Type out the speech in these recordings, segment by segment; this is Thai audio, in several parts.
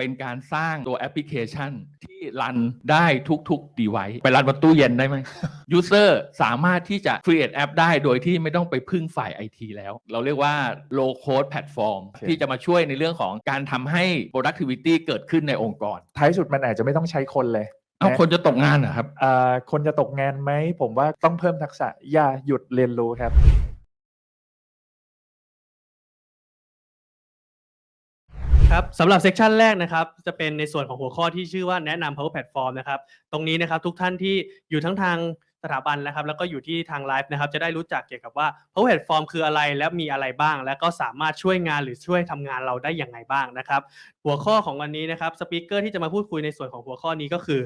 เป็นการสร้างตัวแอปพลิเคชัน ที่รันได้ทุกๆ device ไปรันบนตู้เย็นได้ไหม User สามารถที่จะ create แอปได้โดยที่ไม่ต้องไปพึ่งฝ่าย IT แล้ว เราเรียกว่า low code platform โอเคที่จะมาช่วยในเรื่องของการทำให้ productivity เกิดขึ้นในองค์กร ท้ายสุดมันอาจจะไม่ต้องใช้คนเลยเอานะคนจะตกงานเหรอครับอ่าคนจะตกงานไหม ผมว่าต้องเพิ่มทักษะ อย่าหยุดเรียนรู้ครับ ครับสำหรับเซสชันแรกนะครับจะเป็นในส่วนของหัวข้อที่ชื่อว่าแนะนำ Power Platform นะครับตรงนี้นะครับทุกท่านที่อยู่ทั้งทางสถาบันนะครับแล้วก็อยู่ที่ทางไลฟ์นะครับจะได้รู้จักเกี่ยวกับว่า Power Platform คืออะไรและมีอะไรบ้าง และก็สามารถช่วยงานหรือช่วยทำงานเราได้อย่างไรบ้างนะครับหัวข้อของวันนี้นะครับสปีกเกอร์ที่จะมาพูดคุยในส่วนของหัวข้อนี้ก็คือ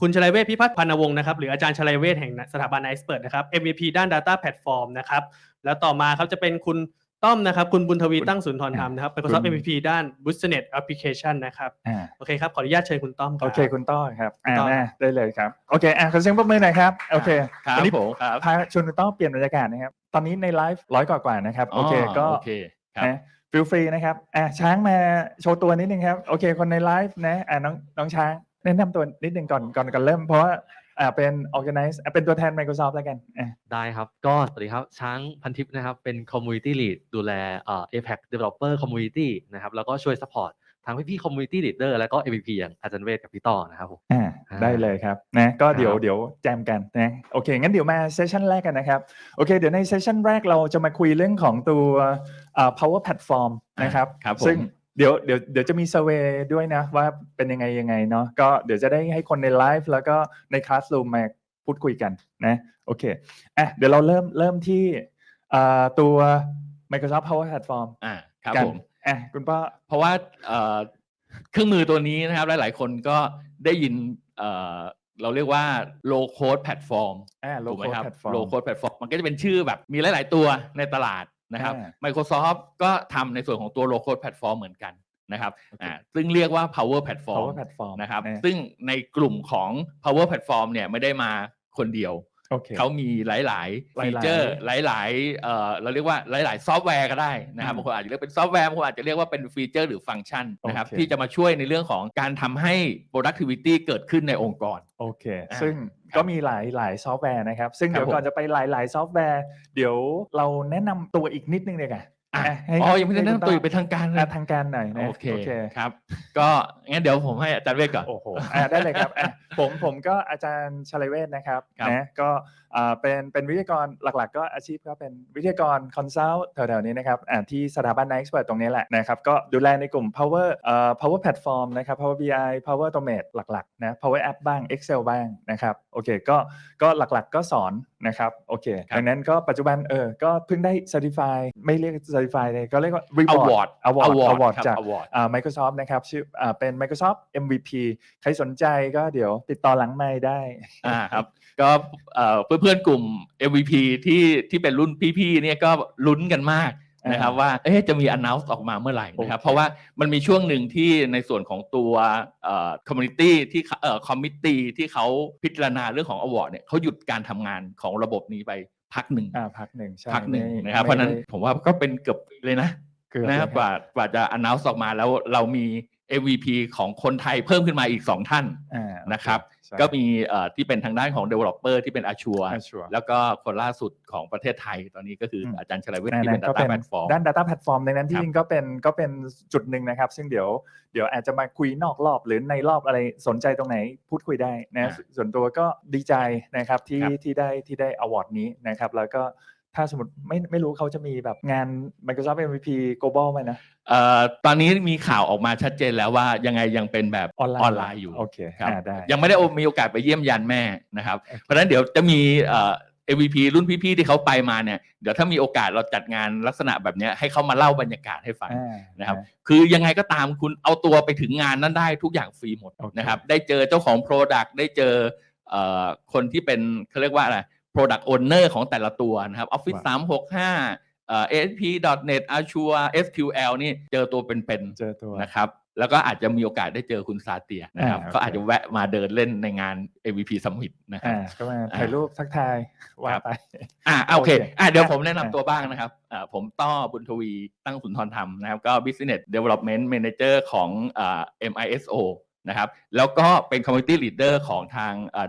คุณชลัยเวทพิพัฒน์พันวงศ์นะครับหรืออาจารย์ชลัยเวทแห่งสถาบันไอซ์เปิดนะครับ MVP ด้าน Data Platform นะครับแล้วต่อมาครับจะเป็นคุณ ต้อมนะครับ คุณบุญทวีตั้งสุนทรธรรมนะครับ Microsoft คุณ MVP ด้าน Business Application นะครับ อ่าโอเคครับ ขออนุญาตเชิญคุณต้อมรับโอเคคุณต้อครับอ่าต้อได้ได้เลยครับ โอเคอะขอเสียงปรบมือหน่อยครับโอเคครับวันนี้ผมครับพาชวนคุณต้อเปลี่ยนบรรยากาศนะครับ ตอนนี้ในไลฟ์ร้อยกว่าๆนะครับโอเคก็ โอเคครับ นะฟิลฟรีนะครับอะช้างมาโชว์ตัวนิดนึงครับ โอเค คนในไลฟ์นะอะน้องน้องช้างแนะนำตัวนิดนึงก่อนก่อนก่อนเริ่ม เพราะว่า อ่าเป็น organize อะเป็นตัวแทน Microsoft แล้วกันอะได้ครับ ก็สวัสดีครับ ช้างพันทิพย์นะครับ เป็น Community Lead ดูแลเอ่อ APAC Developer Community นะครับ แล้วก็ช่วย support ทั้งพี่ๆ Community Leader แล้วก็ MVP อย่างอาจารย์เวทกับพี่ต่อนะครับผม อ่าอ่าได้เลยครับนะก็เดี๋ยวครับเดี๋ยวแจมกันนะโอเค งั้นเดี๋ยวมาเซสชันแรกกันนะครับ โอเค เดี๋ยวในเซสชันแรกเราจะมาคุยเรื่องของตัวอ่า power platform นะครับ ครับผม ซึ่ง เดี๋ยวเดี๋ยวเดี๋ยวจะมีเซอร์เวยด้วยนะ ว่าเป็นยังไงยังไงเนาะก็เดี๋ยวจะได้ให้คนในไลฟ์แล้วก็ในคลาส o ูมมาพูดคุยกันนะโอเคอะเดี๋ยวเราเริ่มเริ่มที่อ่าตัว Microsoft Power Platform อ่าครับกันผมอะคุณป้าเพราะว่าเอ่อเครื่องมือตัวนี้นะครับ หลาย ๆ คนก็ได้ยินเอ่อเราเรียกว่า low code platform อ่าถู low กไหม code ครับ platform low code platform มันก็จะเป็นชื่อแบบมีหลาย ๆ ตัวในตลาด นะครับอ่า Microsoft ก็ทำในส่วนของตัว low code platform เหมือนกันนะครับอ่าซึ่งเรียกว่า power platform Power Platform นะครับอ่าซึ่งในกลุ่มของ power platform เนี่ยไม่ได้มาคนเดียวโอเคเขามีหลายๆหลาย ๆ ฟีเจอร์ หลายๆเอ่อเราเรียกว่าหลาย ๆ ซอฟต์แวร์ก็ได้นะครับอืมบางคนอาจจะเรียกเป็นซอฟต์แวร์บางคนอาจจะเรียกว่าเป็นฟีเจอร์หรือฟังก์ชันนะครับโอเคที่จะมาช่วยในเรื่องของการทำให้ productivity เกิดขึ้นในองค์กร โอเคอ่าซึ่งครับ ก็มีหลายหลายซอฟต์แวร์นะครับ ซึ่งครับเดี๋ยวก่อนผมจะไปหลายหลายซอฟต์แวร์ เดี๋ยวเราแนะนำตัวอีกนิดนึงเลยกันอะอะให้อ๋อยังไม่ได้ให้แนะคุณนำตัวต้อย่างเป็นทางการเลยอะทางการหน่อยนะโอเคโอเคครับ ก็งั้นเดี๋ยวผมให้อาจารย์เวทก่อนโอ้โหอะได้เลยครับอะผมผมก็อาจารย์ชลัยเวทนะครับครับนะก็อ่า เป็นเป็นวิทยากรหลักๆ ก็อาชีพก็เป็นวิทยากรคอนซัลท์แถวๆนี้นะครับอ่าที่สถาบัน n i ์เปิดตรงนี้แหละนะครับก็ดูแลในกลุ่ม power เอ่อ power platform นะครับ power BI power automate หลักๆนะ power app บ้าง excel บ้างนะครับโอเคก็ก็หลักๆก็สอนนะครับโอเคครับดังนั้นก็ปัจจุบันเออก็เพิ่งได้ certify ไม่เรียก certify เลยก็เรียกว่า reward award award award ครับจาก award อ่า Microsoft นะครับชื่ออ่าเป็น Microsoft MVP ใครสนใจก็เดี๋ยวติดต่อหลังไมค์ได้อ่าครับ ก็เอ่อเพื่อนๆกลุ่ม MVP ที่ที่เป็นรุ่นพี่ๆเนี่ยก็ลุ้นกันมากนะครับอ่าว่าเอ๊ะจะมี announce ออกมาเมื่อไหร่นะครับโอเคเพราะว่ามันมีช่วงหนึ่งที่ในส่วนของตัวเอ่อ community ที่เขาเอ่อ committee ที่เขาพิจารณาเรื่องของ award เนี่ยเขาหยุดการทำงานของระบบนี้ไปพักหนึ่งอ่าพักหนึ่งใช่พักหนึ่งไม่นะครับไม่เพราะฉะนั้นได้ผมว่าก็เป็นเกือบปีเลยนะเกือบนะเลยกว่ากว่าจะ announce ออกมาแล้วเรามี MVP ของคนไทยเพิ่มขึ้นมาอีก 2 ท่านอ่านะครับใช่ก็มีเอ่อที่เป็นทางด้านของ developer ที่เป็น Azure Azure แล้วก็คนล่าสุดของประเทศไทยตอนนี้ก็คืออมอาจารย์ชลัยเวทนั่นที่เป็นๆก็ Data Platform ด้าน Data Platform ในนั้นคที่รับจริงก็เป็นก็เป็นจุดหนึ่งนะครับ ซึ่งเดี๋ยวเดี๋ยวอาจจะมาคุยนอกรอบหรือในรอบอะไรสนใจตรงไหนพูดคุยได้นะอ่าส่วนตัวก็ดีใจนะครับที่ครับที่ได้ที่ได้อวอร์ดนี้นะครับแล้วก็ ถ้าสมมติไม่ไม่รู้เขาจะมีแบบงาน Microsoft MVP Global ไหมนะ เอ่อตอนนี้มีข่าวออกมาชัดเจนแล้วว่ายังไงยังเป็นแบบออนไลน์ออนไลน์อยู่ โอเคครับ อ่าได้ ยังไม่ได้มีโอกาสไปเยี่ยมยันแม่นะครับ โอเค เพราะฉะนั้นเดี๋ยวจะมีเอ่อ MVP รุ่นพี่ๆที่เขาไปมาเนี่ยเดี๋ยวถ้ามีโอกาสเราจัดงานลักษณะแบบเนี้ยให้เขามาเล่าบรรยากาศให้ฟัง อ่า นะครับ คือยังไงก็ตามคุณเอาตัวไปถึงงานนั้นได้ทุกอย่างฟรีหมดโอเค นะครับ ได้เจอเจ้าของ Product ได้เจอเอ่อคนที่เป็นเขาเรียกว่าอะไร Product Owner ของแต่ละตัวนะครับ Office 365เอ่อ ASP.NET Azure SQL นี่เจอตัวเป็นเจอตัว ๆนะครับ แล้วก็อาจจะมีโอกาสได้เจอคุณซาเตียนะครับอ่าโอเคก็อาจจะแวะมาเดินเล่นในงาน MVP Summit นะครับ อ่าก็มาถ่ายรูปทักทายว่าไป อ่าโอเคโอเคอ่าเดี๋ยวอะผมแนะนำอะตัวบ้างนะครับอ่าผมต้อบุญทวีตั้งสุนทรธรรมนะครับ ก็ Business Development Manager ของอ่า MISO นะครับ แล้วก็เป็น Community Leader ของทางอ่า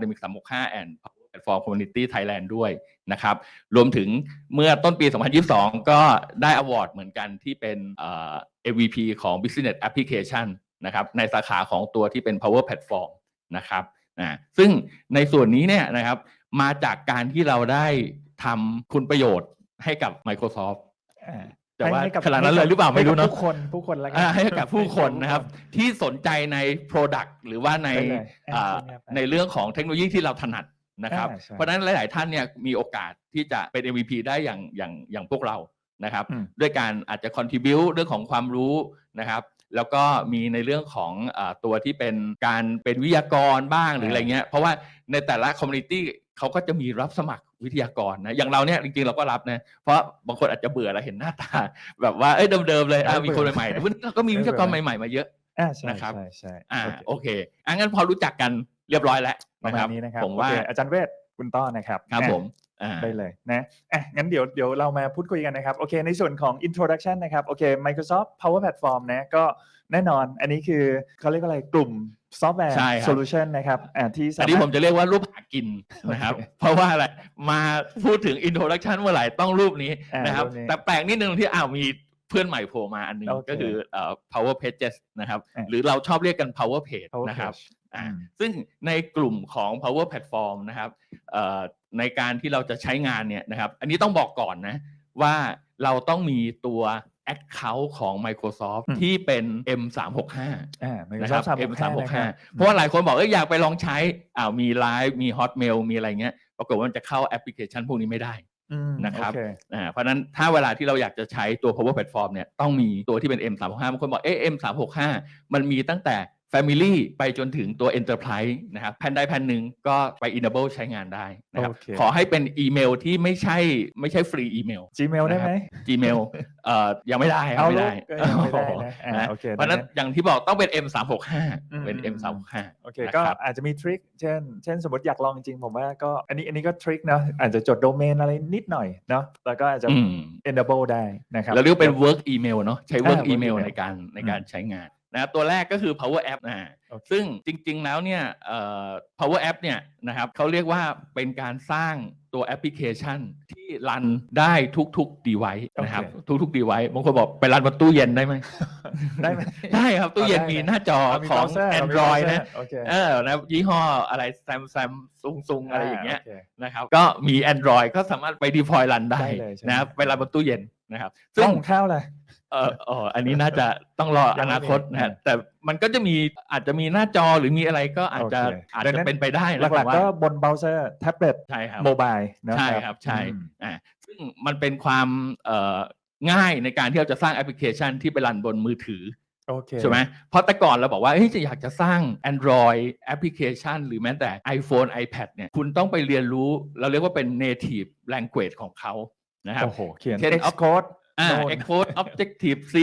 d e m i c 365 and Platform Community Thailand ด้วยนะครับ รวมถึงเมื่อต้นปี 2022 ก็ได้อวอร์ดเหมือนกันที่เป็นอ่า MVP ของ Business Application นะครับในสาขาของตัวที่เป็น Power Platform นะครับอ่าซึ่งในส่วนนี้เนี่ยนะครับมาจากการที่เราได้ทำคุณประโยชน์ให้กับ Microsoft อ่าแต่ว่าให้กับขนาดนั้นเลยหรือเปล่าไม่รู้เนอะให้กับผู้คนผู้คนแล้วกัอ่าให้กับผู้คนนะครับ ที่สนใจใน Product หรือว่าในได้เลยอ่าอ่าเชิญครับในเรื่องของเทคโนโลยีที่เราถนัด นะครับอ่าใช่เพราะฉะนั้นหลาย ๆ ท่านเนี่ยมีโอกาสที่จะเป็น MVP ได้อย่างอย่างอย่างพวกเรานะครับอืมด้วยการอาจจะ contribu เรื่องของความรู้นะครับแล้วก็มีในเรื่องของอาตัวที่เป็นการเป็นวิทยากรบ้างหรืออะไรเงี้ย เพราะว่าในแต่ละ community เขาก็จะมีรับสมัครวิทยากรนะ อย่างเราเนี่ยจริงๆเราก็รับนะ เพราะบางคนอาจจะเบื่อแล้วเห็นหน้าตา แบบว่าเอ้ยเดิมๆเลยอะไม่มีเบื่อคนใหม่ๆแต่วันนี้เราก็มีวิทยากรใหม่ๆมาเยอะอ่าใช่นะครับใช่ใช่อ่าโอโอเคเคอะงั้นพอรู้จักกัน เรียบร้อยแล้วประนะมาคณรับนี้นะครับผมว่าโอเคอาจารย์เวทคุณต้อนะครับครับอะผมอ่าได้เลยนะอะงั้นเดี๋ยวเดี๋ยวเรามาพูดคุยกันนะครับ โอเค ในส่วนของ introduction นะครับ โอเค Microsoft Power Platform นะ ก็แน่นอน อันนี้คือเขาเรียกว่าอะไร กลุ่มซอฟต์แวร์ใช่ครับ solution นะครับอ่าที่สาอันนี้มารผถมจะเรียกว่ารูปหากินนะครับโอเคเพราะว่าอะไร มาพูดถึง introduction เมื่อไหร่ต้องรูปนี้อ่านะครับรูปนี้แต่แปลกนิดนึงที่อ้าวมี เพื่อนใหม่โผล่มาอันหนึงโอเคก็คือเอ่อ power pages นะครับ อ่าหรือเราชอบเรียกกัน power page Power นะครับ Page อ่าอืม ซึ่งในกลุ่มของ power platform นะครับเอ่อในการที่เราจะใช้งานเนี่ยนะครับ อันนี้ต้องบอกก่อนนะ ว่าเราต้องมีตัว account ของ Microsoft อืม ที่เป็น M365 อ่านะครั Microsoft บ365 M365 นะครับเพราะว่าหลายคนบอกเอยอยากไปลองใช้อ้าวมี Line มี Hotmail มีอะไรเงี้ย ปรากฏว่ามันจะเข้าแอปพลิเคชันพวกนี้ไม่ได้ อืมนะครับโอเอ่าเพราะฉะนั้นถ้าเวลาที่เราอยากจะใช้ตัว Power Platform เนี่ยต้องมีตัวที่เป็น M365 บางคนบอกเอ๊ะ M365 มันมีตั้งแต่ Family ไปจนถึงตัว Enterprise นะครับแผ่นใดแผ่นหนึ่งก็ไป enable ใช้งานได้นะครับโอเค ขอให้เป็นอีเมลที่ไม่ใช่ไม่ใช่ฟรีอีเมล Gmail ได้ไหม Gmail เอ่อยังไม่ได้ครับเอาไม่ได้ลูกก็ยังไม่ได้นะอ่านะโอเคเพราะฉะนั้นดังนั้นอย่างที่บอกต้องเป็น M365 เป็น อืม M365 โอเคนะก็ครับอาจจะมีทริคเช่น เช่นสมมติอยากลองจริงๆ ผมว่าก็อันนี้อันนี้ก็ทริคเนาะอาจจะจดโดเมนอะไรนิดหน่อยเนาะแล้วก็อาจจะ อืม enable ได้นะครับเราเรียกว่าเป็น work email เนาะใช้ work อ่า work email email ในการในอืมการใช้งาน นะตัวแรกก็คือ power app นะโอเคซึ่งจริงๆแล้วเนี่ยเอ่อ power app เนี่ยนะครับเขาเรียกว่าเป็นการสร้างตัวแอปพลิเคชันที่รันได้ทุกๆ device นะครับโอเคทุกๆ device บางคนบอกไปรันบนตู้เย็นได้ไหมได้ไหมได้ครับ ตู้เย็นอ๋อได้มีนะหน้าจอเอามีของ browser เอามี Android browser นะโอเคเออนะยี่ห้ออะไรแซมแซมซุงซุงอะไรอย่างเงี้ยโคนะครับก็มี Android ก็สามารถไป deploy รันได้ได้เลยใช่ไหมนะครับไปรันบนตู้เย็น นะครับซึ่ซึ่งงของข้าวเลยเออเอออันนี้น่าจะต้องรอยัองไม่มีนาคตนะฮะอ่าแต่มันก็จะมีอาจจะมีหน้าจอหรือมีอะไรก็อาจจะโอเคอาจดังจะนั้น เป็นไปได้นะหลักผมว่าๆก็บนเบราว์เซอร์แท็บเล็ตใช่ครับ โมบายนะใช่ครับใช่อืม อ่าซึ่งมันเป็นความเอ่อง่ายในการที่เราจะสร้างแอปพลิเคชันที่ไปรันบนมือถือโอเคใช่ไหมเพราะแต่ก่อนเราบอกว่าเฮ้ยจะอยากจะสร้าง Android แอปพลิเคชัน หรือแม้แต่ iPhone iPad เนี่ยคุณต้องไปเรียนรู้เราเรียกว่าเป็น native language ของเขา นะครับโอ้โหเขียนเช่น Xcode อ่า โน่น Xcode Objective C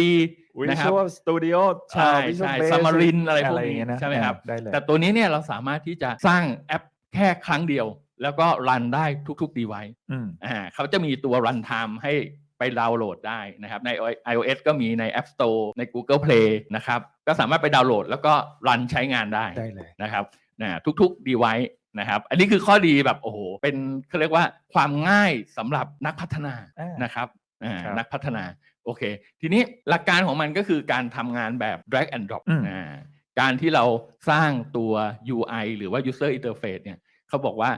นะครับ Visual Studio ใช่ Visual ใช่ Basic Xamarin อะไรพวกย่างนี้เงี้ยนะใช่ไหมครับอ่าได้เลยแต่ตัวนี้เนี่ยเราสามารถที่จะสร้างแอปแค่ครั้งเดียว แล้วก็รันได้ทุกๆ device อืมอ่าเขาจะมีตัว run time ให้ไปดาวน์โหลดได้นะครับ ใน iOS ก็มีใน App Store ใน Google Play นะครับ ก็สามารถไปดาวน์โหลดแล้วก็รันใช้งานได้ได้เลยนะครับนะทุกๆ device นะครับอันนี้คือข้อดีแบบโอ้โหเป็นเขาเรียกว่าความง่ายสำหรับนักพัฒนาอ่านนะครับอ่าครับนักพัฒนาโอเค ทีนี้หลักการของมันก็คือการทำงานแบบ drag and drop อืมอ่าการที่เราสร้างตัว UI หรือว่า user interface เนี่ยเขาบอกว่า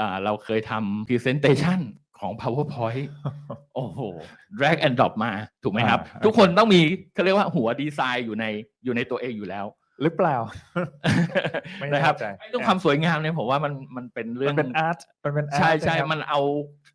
อ่าเราเคยทำ presentation ของ PowerPoint โอ้โห drag and drop มา ถูกไหมครับอ่าทุกคนต้องมีเขาเรียกว่าหัวดีไซน์อยู่ในอยู่ในตัวเองอยู่แล้ว หรือเปล่า ไม่แน่นะครับ ใจไอ้เรื่องความสวยงามเนี่ยผมว่ามันมันเป็นเรื่มัองนเป็นอาร์ตมันเป็นอาร์ตใช่ใช่ะครับมันเอา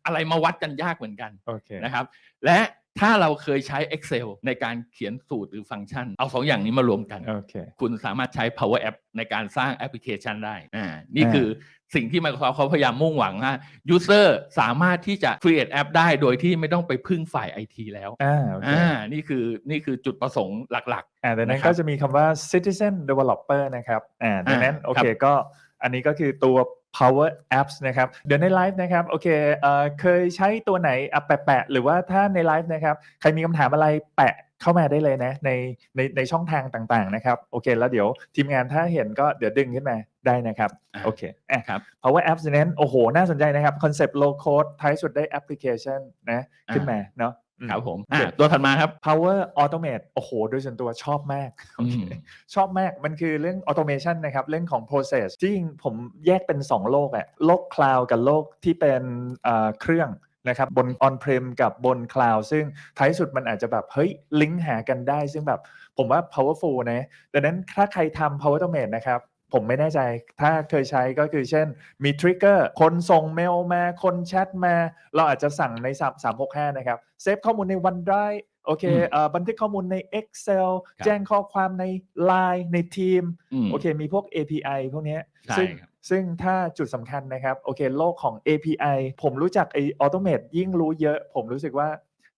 อะไรมาวัดกันยากเหมือนกันโอเคนะครับ และ ถ้าเราเคยใช้ Excel ในการเขียนสูตรหรือฟังก์ชัน เอาสองอย่างนี้มารวมกัน โอเค คุณสามารถใช้ Power App ในการสร้างแอปพลิเคชันได้อ่านี่อ่าคือสิ่งที่ Microsoft เขาพยายามมุ่งหวังว่า User สามารถที่จะ create แอปได้โดยที่ไม่ต้องไปพึ่งฝ่าย IT แล้วอ่าโอเคอ่านี่คือนี่คือจุดประสงค์หลักอ่าดังนั้นนะครับก็จะมีคำว่า citizen developer นะครับอ่าดังนั้นอ่าโอเคก็อันนี้ก็คือตัว power apps นะครับ เดี๋ยวในไลฟ์นะครับ โอเคเอ่อเคยใช้ตัวไหนอะแปะๆหรือว่าถ้าในไลฟ์นะครับ ใครมีคำถามอะไรแปะเข้ามาได้เลยนะในในในช่องทางต่างๆนะครับ โอเค แล้วเดี๋ยวทีมงานถ้าเห็นก็เดี๋ยวดึงขึ้นมาได้นะครับอ่าโอเคอะครับ power apps นั้นโอ้โห น่าสนใจนะครับ คอนเซปต์ low code ท้ายสุดได้แอปพลิเคชันนะขึ้นมาเนาะอืๆ ครับผมโออ่าเคตัวถัดมาครับ power automate โอ้โห โดยส่วนตัวชอบมากโอเคอืมชอบมาก มันคือเรื่อง automation นะครับ เรื่องของ process ที่จริงผมแยกเป็น 2 โลกอะโลก cloud กับโลกที่เป็นเอ่อเครื่องนะครับบน on prem กับบน cloud ซึ่งท้ายสุดมันอาจจะแบบ เฮ้ย ลิงก์หากันได้ ซึ่งแบบผมว่า powerful นะดังนั้นถ้าใครทำ power automate นะครับ ผมไม่แน่ใจ ถ้าเคยใช้ก็คือเช่น มีทริกเกอร์ คนส่งเมลมา คนแชทมา เราอาจจะสั่งใน 3 365 นะครับ เซฟข้อมูลใน OneDrive โอเคอืมเอ่อบันทึกข้อมูลใน Excel ครับแจ้งข้อความใน Line ในทีมอืมโอเค มีพวก API พวกเนี้ยใช่ซึ่งครับซึ่งถ้าจุดสำคัญนะครับ โอเค โลกของ API ผมรู้จักไอ้ Automate ยิ่งรู้เยอะ ผมรู้สึกว่า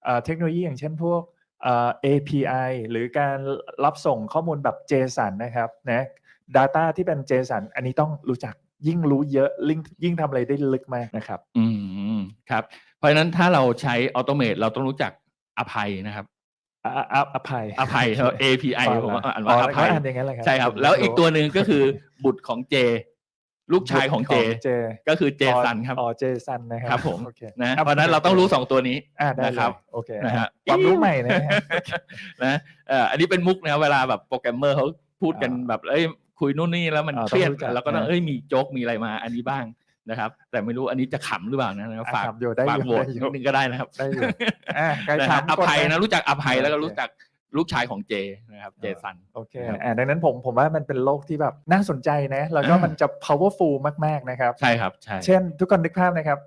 เอ่อเทคโนโลยีอย่างเช่นพวกเอ่อ API หรือการรับส่งข้อมูลแบบ JSON นะครับนะ Data ที่เป็น JSON อันนี้ต้องรู้จักยิ่งรู้เยอะยิ่งยิ่งทำอะไรได้ลึกมากนะครับ อืมครับ เพราะฉะนั้นถ้าเราใช้ Automate เราต้องรู้จักอภัยนะครับอะอะอะอภัยอภัยครับ API ผมว่าอ่านอ๋ว่าออแล้วก็ภัยอ่านอย่างนั้นแหละครับใช่ครับ แล้วอีกตัวหนึ่งก็คือบุตรของเจ ลูกชายของเจเจก็คือเจสันครับอ๋อเจสันนะครับครับผมโอเคนะอ่เพราะฉะนั้นเราต้องรู้สองตัวนี้อ่าได้นะครับเลยโอเคนะฮะความรู้ใหม่นะฮะนะเอ่ออันนี้เป็นมุกนะครับเวลาแบบโปรแกรมเมอร์เขาพูดกันอ่าแบบเอ้ย คุยนู่นนี่แล้วมันอ่าเครียดต้องรู้จักแล้วก็ต้องนะเอ้ยมีโจ๊กมีอะไรมาอันนี้บ้างนะครับ แต่ไม่รู้อันนี้จะขำหรือเปล่านะนะครับอะฝากขำอยู่ได้ฝากอยู่โหวตได้อยู่นิดนึงก็ได้นะครับได้อยู่อะใครนะถาฮะมอกดภัยนะรู้จักอภัยแล้วก็โอเครู้จักลูกชายของเจนะครับเจสันโอเคครับอ่าดังนั้นผมผมว่ามันเป็นโลกที่แบบน่าสนใจนะ แล้วก็อ่ามัมันจะ powerful มากๆนะครับ ใช่ครับใช่เช่นทุกคนนึกภาพนะครับ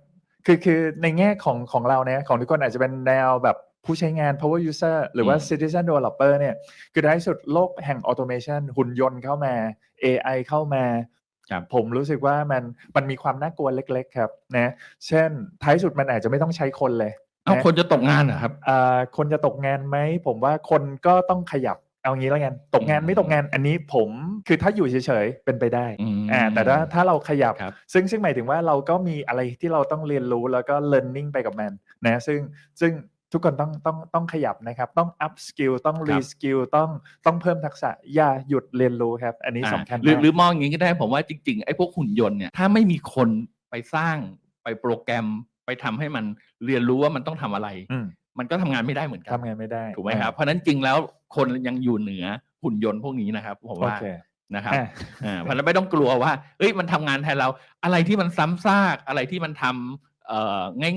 คือคือในแง่ของของเราเนี่ยของทุกคนอาจจะเป็นแนวแบบ ผู้ใช้งาน power user หรือว่าอืม citizen developer เนี่ยคือท้ายสุดโลกแห่ง automation หุ่นยนต์เข้ามา AI เข้ามาครับผมรู้สึกว่ามันมันมีความน่ากลัวเล็ก ๆ ครับนะเช่นท้ายสุดมันอาจจะไม่ต้องใช้คนเลยเอ้านะคนจะตกงานเหรอครับอ่าคนจะตกงานไหมผมว่าคนก็ต้องขยับเอางี้แล้วกันตกงานอืมไม่ตกงานอันนี้ผมคือถ้าอยู่เฉยๆเป็นไปได้อืมอ่าแต่ถ้าถ้าเราขยับครับ ซึ่งซึ่งหมายถึงว่าเราก็มีอะไรที่เราต้องเรียนรู้แล้วก็ learning ไปกับมันนะซึ่งซึ่ง ทุกคนต้องต้องต้องขยับนะครับ ต้อง up skill ต้องครับ re skill ต้องต้องเพิ่มทักษะอย่าหยุดเรียนรู้ครับ อันนี้อ่าสำคัญหรือมากหรือมองอย่างนี้ก็ได้ผมว่าจริงๆไอ้พวกหุ่นยนต์เนี่ยถ้าไม่มีคนไปสร้างไปโปรแกรมไปทำให้มันเรียนรู้ว่ามันต้องทำอะไรอืมมันก็ทำงานไม่ได้เหมือนกันทำงานไม่ได้ถูกไหมครับเพราะฉะนั้นจริงแล้วคนยังอยู่เหนือหุ่นยนต์พวกนี้นะครับผมโอว่าเคนะครับอะอ่าเพราะฉะนั้นไม่ต้องกลัวว่าเอ้ยมันทำงานแทนเราอะไรที่มันซ้ำซากอะไรที่มันทำเอ่อ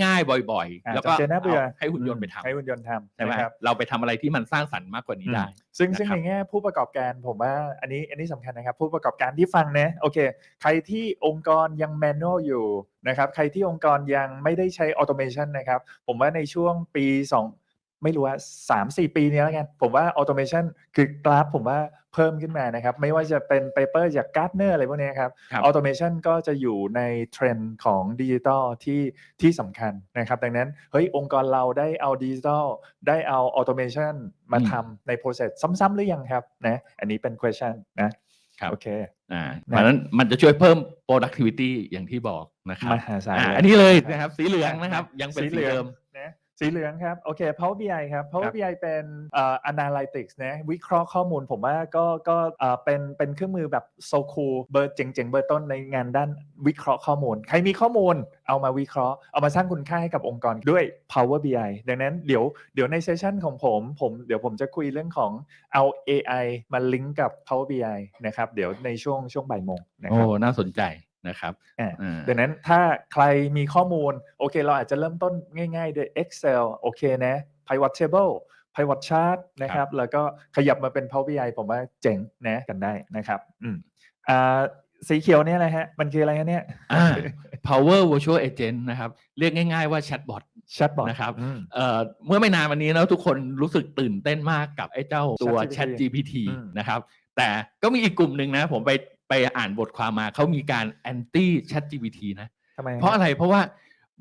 ง่ายๆ บ่อยอ่าๆแล้วก็จำเจน่าเบื่อเอาให้หุ่นยนต์ไปทำให้หุ่นยนต์ทำใช่ไหมนะครับเราไปทำอะไรที่มันสร้างสรรค์มากกว่านี้ได้ ซึ่งนะครับซึ่งในแง่ผู้ประกอบการผมว่าอันนี้อันนี้สำคัญนะครับ ผู้ประกอบการที่ฟังนะโอเค ใครที่องค์กรยังแมนนวลอยู่นะครับใครที่องค์กรยังไม่ได้ใช้ออโตเมชันนะครับ ผมว่าในช่วงปี 2 ไม่รู้ว่า3 4ปีนี้แล้วกัน ผมว่าออโตเมชันคือกราฟผมว่า เพิ่มขึ้นมานะครับ ไม่ว่าจะเป็นเปเปอร์จากการ์ดเนอร์อะไรพวกนี้ครับครับออโตเมชันก็จะอยู่ในเทรนด์ของดิจิทัลที่ที่สำคัญนะครับ ดังนั้นเฮ้ยองค์กรเราได้เอาดิจิทัลได้เอาออโตเมชันมาอืมทำใน process ซ้ำๆหรือยังครับนะอันนี้เป็น question นะครับโอเคอ่าเพราะฉะนั้นมันจะช่วยเพิ่ม productivity อย่างที่บอกนะครับมหาศาลอ่าเลยอันนี้เลยนะครับสีเหลืองนะครับ ยังเป็นสีสีเหลืองเดิมนะ สีเหลืองครับ โอเค Power BI ครับ Power ครับ BI เป็นเอ่อ analytics นะวิเคราะห์ข้อมูลผมว่าก็ก็เอ่อเป็นเป็นเครื่องมือแบบ so cool เบอร์เจ๋งๆ เบอร์ต้นในงานด้านวิเคราะห์ข้อมูล ใครมีข้อมูลเอามาวิเคราะห์ เอามาสร้างคุณค่าให้กับองค์กรด้วย Power BI ดังนั้นเดี๋ยวเดี๋ยวในเซสชันของผมผมเดี๋ยวผมจะคุยเรื่องของเอา AI มาลิงก์กับ Power BI นะครับ เดี๋ยวในช่วงช่วงบ่ายโมงนะคโอ้รับน่าสนใจ นะครับอ่าอ่าดังนั้นถ้าใครมีข้อมูล โอเค เราอาจจะเริ่มต้นง่ายๆ ด้วย Excel โอเคนะ Pivot Table Pivot Chart นะครับ แล้วก็ขยับมาเป็น Power BI ผมว่าเจ๋งนะกันได้นะครับอืมอ่าสีเขียวเนี่ยอะไรฮะ มันคืออะไรฮะเนี่ยอ่า Power Virtual Agent นะครับ เรียกง่ายๆว่าแชทบอทแชทบอทนะครับอืมเอ่อเมื่อไม่นานวันนี้แล้วทุกคนรู้สึกตื่นเต้นมากกับไอ้เจ้าตัว ChatGPT Chat GPT อืมนะครับ แต่ก็มีอีกกลุ่มหนึ่งนะ ผมไป ไปอ่านบทความมาเขามีการ anti Chat GPT นะ ทำไมฮเพราะอะไรเพราะว่า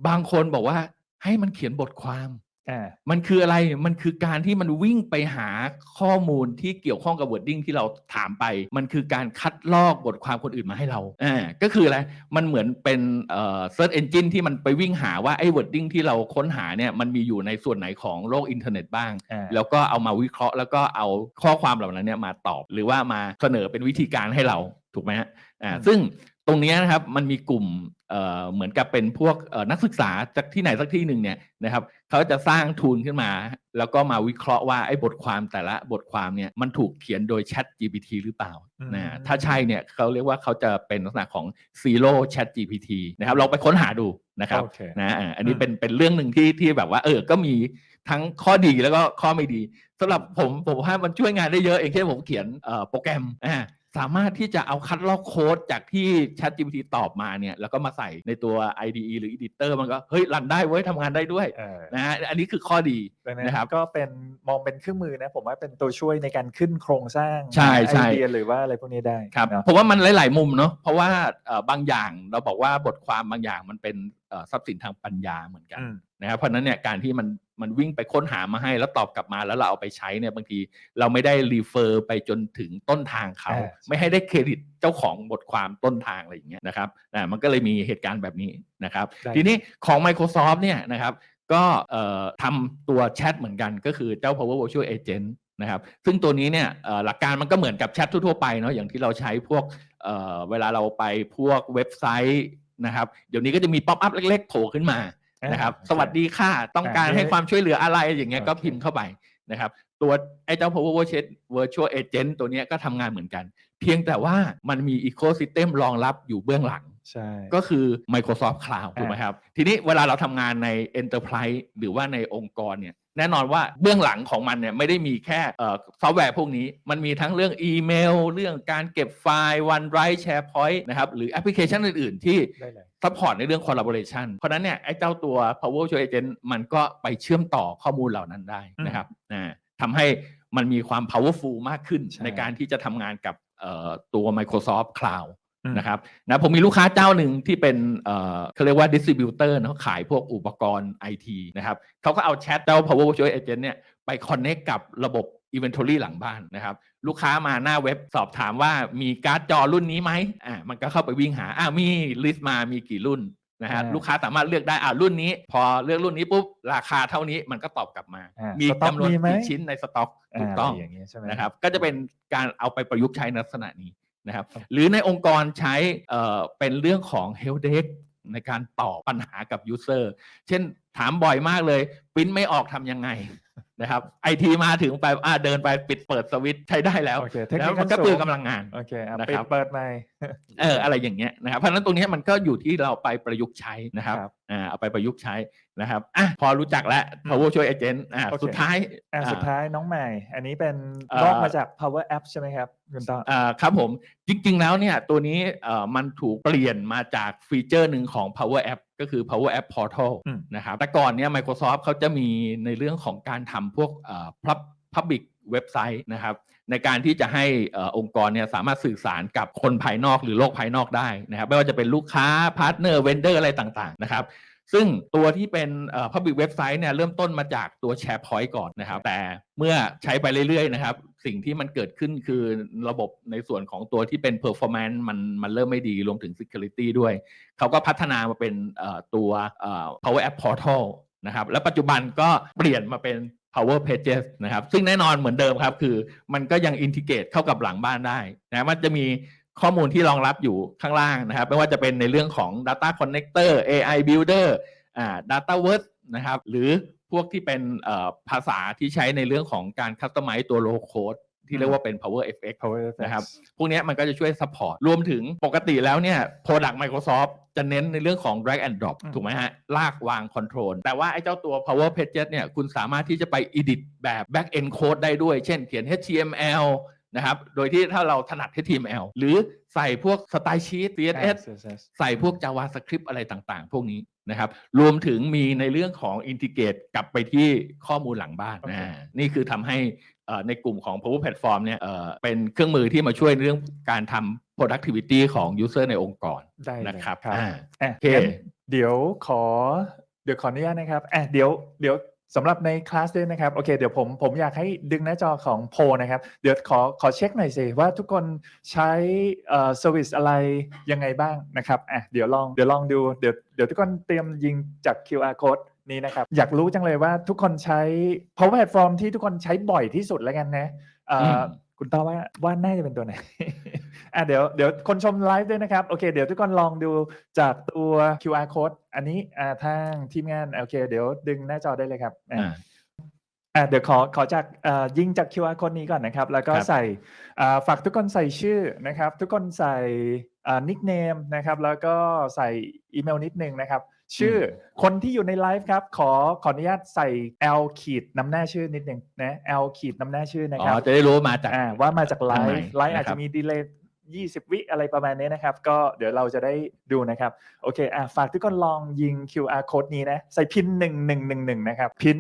บางคนบอกว่าให้มันเขียนบทความ อ่า มันคืออะไรมันคือการที่มันวิ่งไปหาข้อมูลที่เกี่ยวข้องกับ wording ที่เราถามไป มันคือการคัดลอกบทความคนอื่นมาให้เราอ่าก็คืออะไรมันเหมือนเป็นเอ่อ search engine ที่มันไปวิ่งหาว่าไอ้ wording ที่เราค้นหาเนี่ยมันมีอยู่ในส่วนไหนของโลกอินเทอร์เน็ตบ้าง อ่า แล้วก็เอามาวิเคราะห์แล้วก็เอาข้อความเหล่านั้นเนี่ยมาตอบ หรือว่ามาเสนอเป็นวิธีการให้เรา ถูกไหมฮะอ่าอืมซึ่งตรงเนี้ยนะครับมันมีกลุ่มเอ่อเหมือนกับเป็นพวกเอ่อนักศึกษาจากที่ไหนสักที่หนึ่งเนี่ยนะครับเขาจะสร้างทูลขึ้นมา แล้วก็มาวิเคราะห์ว่าไอ้บทความแต่ละบทความเนี่ยมันถูกเขียนโดย Chat GPT หรือเปล่าอืมนะถ้าใช่เนี่ยเขาเรียกว่าเขาจะเป็นลักษณะของ Zero Chat GPT นะครับลองไปค้นหาดูนะครับโอเคนะอ่าอันนี้อืมเป็นเป็นเรื่องหนึ่งที่ที่แบบว่าเออก็มีทั้งข้อดีแล้วก็ข้อไม่ดีสำหรับผมผมว่ามันช่วยงานได้เยอะอย่างเช่นผมเขียนเอ่อโปรแกรมอ่า สามารถที่จะเอาคัดลอกโค้ดจากที่ Chat GPT ตอบมาเนี่ย แล้วก็มาใส่ในตัว IDE หรือ Editor มันก็ เฮ้ย รันได้เว้ยทำงานได้ด้วยเออนะฮะอันนี้คือข้อดีดังนั้นนะครับก็เป็นมองเป็นเครื่องมือนะ ผมว่าเป็นตัวช่วยในการขึ้นโครงสร้างใช่ใช่ ไอเดียหรือว่าอะไรพวกนี้ได้ครับเนอะ ผมว่ามันหลาย ๆ มุมเนาะเพราะว่าเอ่อบางอย่างเราบอกว่าบทความบางอย่างมันเป็นเอ่อ ทรัพย์สินทางปัญญาเหมือนกันอืมนะครับเพราะฉะนั้นเนี่ยการที่มันมันวิ่งไปค้นหามาให้แล้วตอบกลับมาแล้วเราเอาไปใช้เนี่ยบางทีเราไม่ได้รีเฟอร์ไปจนถึงต้นทางเขาอ่าไม่ให้ได้เครดิตเจ้าของบทความต้นทางอะไรอย่างเงี้ยนะครับอ่ามันก็เลยมีเหตุการณ์แบบนี้นะครับได้ทีนี้ของ Microsoft เนี่ยนะครับก็เอ่อทำตัวแชทเหมือนกันก็คือเจ้า Power Virtual Agent นะครับซึ่งตัวนี้เนี่ยเอ่อหลักการมันก็เหมือนกับแชททั่วๆไปเนาะอย่างที่เราใช้พวกเอ่อเวลาเราไปพวกเว็บไซต์ นะครับ เดี๋ยวนี้ก็จะมีป๊อปอัพเล็กๆโผล่ขึ้นมานะครับอ่าสวัสดีค่ะต้องการอ่าให้ความช่วยเหลืออะไรอย่างเงี้ยโอเคก็พิมพ์เข้าไปนะครับตัวไอ้เจ้า Power Virtual Virtual Agent ตัวเนี้ยก็ทำงานเหมือนกัน เพียงแต่ว่ามันมี Ecosystem รองรับอยู่เบื้องหลังใช่ก็คือ Microsoft Cloud ถูกไหมครับ ทีนี้เวลาเราทำงานใน Enterprise หรือว่าในองค์กรเนี่ย แน่นอนว่าเบื้องหลังของมันเนี่ยไม่ได้มีแค่เอ่อซอฟต์แวร์พวกนี้ มันมีทั้งเรื่องอีเมล เรื่องการเก็บไฟล์ OneDrive SharePoint นะครับหรือแอปพลิเคชันอื่น ๆ ที่ได้เลยซัพพอร์ตในเรื่อง collaboration เพราะฉะนั้นเนี่ยไอ้เจ้าตัว Power Virtual Agent มันก็ไปเชื่อมต่อข้อมูลเหล่านั้นได้นะครับอ่าทำให้มันมีความ powerful มากขึ้นใช่ในการที่จะทำงานกับเอ่อตัว Microsoft Cloud อืม นะครับนะผมมีลูกค้าเจ้าหนึ่งที่เป็นเอ่อเขาเรียกว่า distributor เนอะขายพวกอุปกรณ์ IT นะครับเขาก็เอาแชทเจ้า Power Virtual Agent เนี่ยไป connect กับระบบ Inventory หลังบ้านนะครับ ลูกค้ามาหน้าเว็บสอบถามว่ามีการ์ดจอรุ่นนี้ไหมอ่ามันก็เข้าไปวิ่งหาอ่ามีลิสต์มามีกี่รุ่นนะฮะอ่าลูกค้าสามารถเลือกได้อ่ารุ่นนี้ พอเลือกรุ่นนี้ปุ๊บราคาเท่านี้มันก็ตอบกลับมาอ่ามีสต็อกจำนวนมีไหมกี่ชิ้นในสต็อกถูกต้องาะไรอย่างเงี้ยใช่ไหมนะครับก็จะเป็นการเอาไปประยุกต์ใช้ในลักษณะนี้ นะครับครับหรือในองค์กรใช้เอ่อเป็นเรื่องของ help desk ในการตอบปัญหากับ user เช่น ถามบ่อยมากเลยปริ้นไม่ออกทำยังไงนะครับไอทีมาถึงไปอ่าเดินไปปิดเปิดสวิตช์ใช้ได้แล้วโอเคเทคแล้นิวคมันก็ขั้นสูงเปลืองกำลังงานโอเคอะนะปิคดรับเปิดใหม่เอออะไรอย่างเงี้ยนะครับเพราะฉะนั้นตรงเนี้ยมันก็อยู่ที่เราไปประยุกต์ใช้นะครับครับอ่าเอาไปประยุกต์ใช้นะครับอะพอรู้จักแล้ว power ช่วย agent อ่าโอเคสุดท้ายอะอ่าสุดท้ายน้องใหม่ อันนี้เป็นเอ่อลอกมาจาก Power App ใช่ไหมครับคุณต้ออ่าครับผมจริง ๆ แล้วเนี่ยตัวนี้เอ่อมันถูกเปลี่ยนมาจากฟีเจอร์หนึ่งของ Power App ก็คือ Power App Portal อืมนะครับแต่ก่อนเนี่ย Microsoft เขาจะมีในเรื่องของการทำพวกเอ่อ pub- Public เว็บไซต์นะครับในการที่จะให้เอ่อองค์กรเนี่ยสามารถสื่อสารกับคนภายนอกหรือโลกภายนอกได้นะครับไม่ว่าจะเป็นลูกค้าพาร์ทเนอร์เวนเดอร์อะไรต่างๆนะครับซึ่งตัวที่เป็นเอ่อ public website เนี่ยเริ่มต้นมาจากตัว SharePoint ก่อนนะครับ แต่เมื่อใช้ไปเรื่อยๆนะครับ สิ่งที่มันเกิดขึ้นคือระบบในส่วนของตัวที่เป็น performance มันมันเริ่มไม่ดีรวมถึง security ด้วย เขาก็พัฒนามาเป็นตัว Power App Portal นะครับ และปัจจุบันก็เปลี่ยนมาเป็น Power Pages นะครับ ซึ่งแน่นอนเหมือนเดิมครับ คือมันก็ยังอินทิเกรตเข้ากับหลังบ้านได้นะมันจะมีข้อมูลที่รองรับอยู่ข้างล่างนะครับ ไม่ว่าจะเป็นในเรื่องของ Data Connector AI Builder อ่า Data w o r d นะครับ หรือ พวกที่เป็นเอ่อภาษาที่ใช้ในเรื่องของการ Customize ตัว Low Code ที่เรียกว่าเป็น Power FX Power App นะครับ พวกเนี้ยมันก็จะช่วย support รวมถึงปกติแล้วเนี่ย Product Microsoft จะเน้นในเรื่องของ drag and drop อืมถูกไหมฮะ ลากวาง control แต่ว่าไอ้เจ้าตัว Power Pages เนี่ย คุณสามารถที่จะไป edit แบบ back end code ได้ด้วย เช่นเขียน HTML นะครับ โดยที่ถ้าเราถนัด HTML หรือใส่พวกสไตล์ชีต CSS ใส่พวก JavaScript อะไรต่างๆ พวกนี้ นะครับ รวมถึงมีในเรื่องของอินทิเกรตกลับไปที่ข้อมูลหลังบ้านโอเคนะ นี่คือทำให้เอ่อในกลุ่มของ Power Platform เนี่ยเอ่อเป็นเครื่องมือที่มาช่วยเรื่องการทำ productivity ของ user ในองค์กรได้เลยนะครับครับอ่าอะโอเคงั้นเดี๋ยวขอเดี๋ยวขออนุญาตนะครับอะเดี๋ยวเดี๋ยว สำหรับในคลาสด้วยนะครับ โอเค เดี๋ยวผมผมอยากให้ดึงหน้าจอของโพนะครับ เดี๋ยวขอขอเช็คหน่อยสิว่าทุกคนใช้เอ่อเซอร์วิสอะไรยังไงบ้างนะครับอะเดี๋ยวลองเดี๋ยวลองดูเดี๋ยวเดี๋ยวทุกคนเตรียมยิงจาก QR code นี้นะครับ อยากรู้จังเลยว่าทุกคนใช้เพราะแพลตฟอร์มที่ทุกคนใช้บ่อยที่สุดแล้วกันนะเอ่อ คุณต้าว่าว่าน่าจะเป็นตัวไหน อะเดี๋ยวเดี๋ยวคนชมไลฟ์ด้วยนะครับ โอเค เดี๋ยวทุกคนลองดูจากตัว QR code อันนี้อ่าทางทีมงานโอเค เดี๋ยวดึงหน้าจอได้เลยครับอะอ่าอะเดี๋ยวขอขอจากเอ่อยิงจาก QR code นี้ก่อนนะครับ แล้วก็ครับใส่อ่าฝากทุกคนใส่ชื่อนะครับ ทุกคนใส่นิกเนมนะครับ แล้วก็ใส่อีเมลนิดนึงนะครับ ชื่ออคนที่อยู่ในไลฟ์ครับขอขออนุญาตใส่ L ขีดนำหน้าชื่อนิดนึงนะ L ขีดนำหน้าชื่อนะอ๋ครัอบจะได้รู้ว่ามาจากอ่าว่ามาจากไลทางไหนฟ์ไลฟ์อาจนะครัจะบมีดีเลย์20วิอะไรประมาณนี้นะครับ ก็เดี๋ยวเราจะได้ดูนะครับ โอเคอะฝากทุกคนลองยิง QR code นี้นะ ใส่พิน1111นะครับ พิน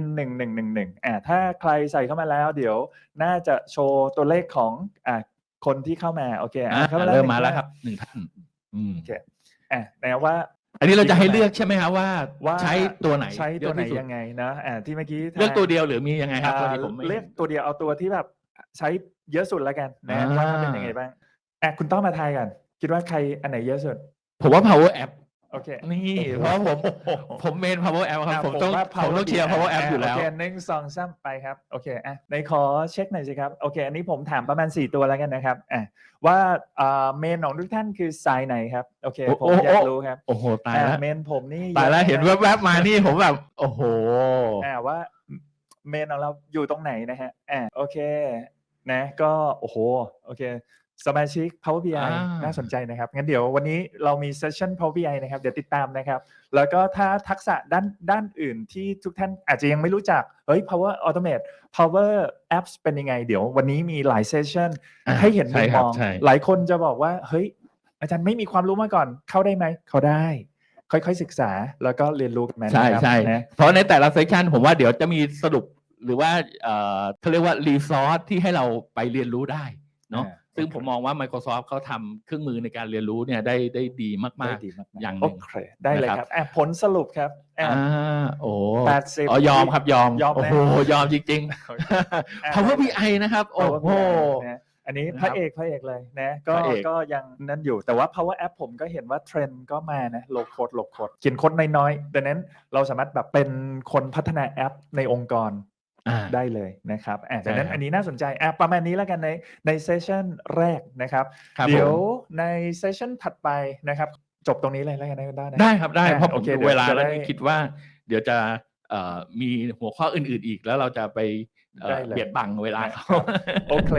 1111อ่าถ้าใครใส่เข้ามาแล้ว เดี๋ยวน่าจะโชว์ตัวเลขของอ่าคนที่เข้ามา โอเคอะอะเข้ามาแล้วเริ่มหนึ่งมาแล้วท่นครับหนึ่งท่านอืมโอเคอะแปลว่า อันนี้เราจะให้เลือกใช่ไหมครับว่าว่าใช้ตัวไหนใช้ตัวไหนเอะที่สุดยังไงนะอ่าที่เมื่อกี้เลือกทางตัวเดียวหรือมียังไงครับพออ่าดีผมไม่ เลือกตัวเดียวเอาตัวที่แบบใช้เยอะสุดแล้วกันนะอ่า ว่าเป็นยังไงบ้างอะคุณต้องมาทายกัน คิดว่าใครอันไหนเยอะสุด ผมว่า power app โอเคนี่เพราะผมผมเมน power app ครับอะผมต้องว่าผมต้องเชียร์ power app อยู่แล้วโอเคหนึ่งสองสามไปครับโอเคอะในขอเช็คหน่อยสิครับโอเค อันนี้ผมถามประมาณ 4 ตัวแล้วกันนะครับอะว่าอ่าเมนของทุกท่านคือสายไหนครับโอเคโอ้ผมโอ้อยากโอ้รู้ครับโอ้โหตายแล้วอะเมนผมนี่ตายแล้วอะเห็นมากแวบๆมานี่ผมแบบโอ้โหอ่าว่าเมนของเราอยู่ตรงไหนนะฮะอ่าโอเคนะก็โอ้โหโอเค สมาชิก Power BI อ่าน่าสนใจนะครับ งั้นเดี๋ยววันนี้เรามีเซสชั่น Power BI นะครับ เดี๋ยวติดตามนะครับ แล้วก็ถ้าทักษะด้านด้านอื่นที่ทุกท่านอาจจะยังไม่รู้จัก เฮ้ย Power Automate Power Apps เป็นยังไง เดี๋ยววันนี้มีหลายเซสชั่นอ่าให้เห็นมุใช่มครัมบองใช่หลายคนจะบอกว่า เฮ้ย อาจารย์ไม่มีความรู้มาก่อน เข้าได้ไหม เข้าได้ ค่อยๆศึกษาแล้วก็เรียนรู้กันมาใช่นะครับใช่นะเพราะในแต่ละเซสชันผมว่าเดี๋ยวจะมีสรุปหรือว่าเอ่อเขาเรียกว่ารีซอสที่ให้เราไปเรียนรู้ได้เนาะอ่า ซึ่งโอเคผมมองว่า Microsoft เขาทำเครื่องมือในการเรียนรู้เนี่ยได้ได้ดีมากได้ดีมากๆอย่างหนึ่โองเคได้เลยนะครับครับอะผลสรุปครับๆอะอ่าโอ้แปดสิบอ๋อยอมครับยอมยอมโอ้นะโหยอมจริงโอเคอะๆ Power BI นะครับ โอ้ Power โห BI นะอันนี้นะครับพระเอกพระเอกเลยนะก็พระเอกก็ยังนั่นอยู่แต่ว่า Power App ผมก็เห็นว่าเทรนด์ก็มานะโลโคดโลโคดเขียนโค้ดน้อยๆดังนั้นเราสามารถแบบเป็นคนพัฒนาแอปในองค์กรอ่า ได้เลยนะครับอะใช่ดังนั้นครับอันนี้น่าสนใจอะประมาณนี้แล้วกันในในเซสชันแรกนะครับครับเดี๋ยวผมในเซสชันถัดไปนะครับ จบตรงนี้เลยแล้วกันนะได้นะได้ครับได้อะเพราะผโอมเคดูเดี๋ยวเวลาจะแล้วได้คิดว่า เดี๋ยวจะเอ่อมีหัวข้ออื่น ๆ อีกแล้วเราจะไปเอ่อได้เลยเบียดบังเวลานะเขาโอเค